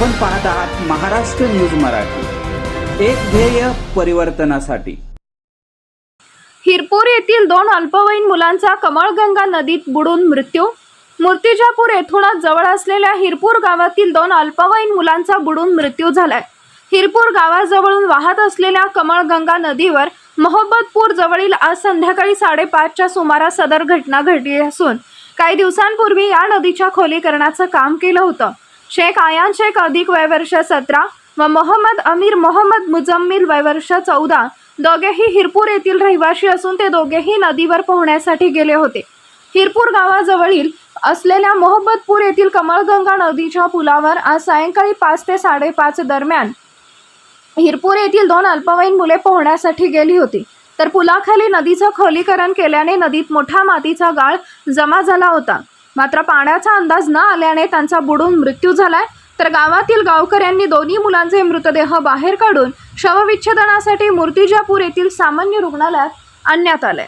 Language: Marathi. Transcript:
आपण पाहत आहात महाराष्ट्र न्यूज मराठी. एक ध्येय परिवर्तनासाठी. हिरपूर येथील दोन अल्पवयीन मुलांचा कमळगंगा नदीत बुडून मृत्यू. मूर्तिजापूर येथूनच जवळ असलेल्या हिरपूर गावातील दोन अल्पवयीन मुलांचा बुडून मृत्यू झालाय. हिरपूर गावाजवळून वाहत असलेल्या कमळगंगा नदीवर मोहब्बतपूर जवळील आज संध्याकाळी साडेपाचच्या सुमारास सदर घटना घडली असून काही दिवसांपूर्वी या नदीच्या खोलीकरणाचं काम केलं होतं. शेख आयान शेख अधिक वयवर्ष सतरा व मोहम्मद अमीर मोहम्मद मुजम्मिल वयवर्ष चौदा. दोघेही हिरपूर येथील रहिवासी असून ते दोघेही नदीवर पोहण्यासाठी गेले होते. हिरपूर गावाजवळील असलेल्या मोहब्बतपूर येथील कमळगंगा नदीच्या पुलावर आज सायंकाळी पाच ते साडेपाच दरम्यान हिरपूर येथील दोन अल्पवयीन मुले पोहण्यासाठी गेली होती. तर पुलाखाली नदीचं खोलीकरण केल्याने नदीत मोठा मातीचा गाळ जमा झाला होता. मात्र पाण्याचा अंदाज न आल्याने त्यांचा बुडून मृत्यू झालाय. तर गावातील गावकऱ्यांनी दोन्ही मुलांचे मृतदेह बाहेर काढून शवविच्छेदनासाठी मूर्तिजापूर येथील सामान्य रुग्णालयात आणण्यात आले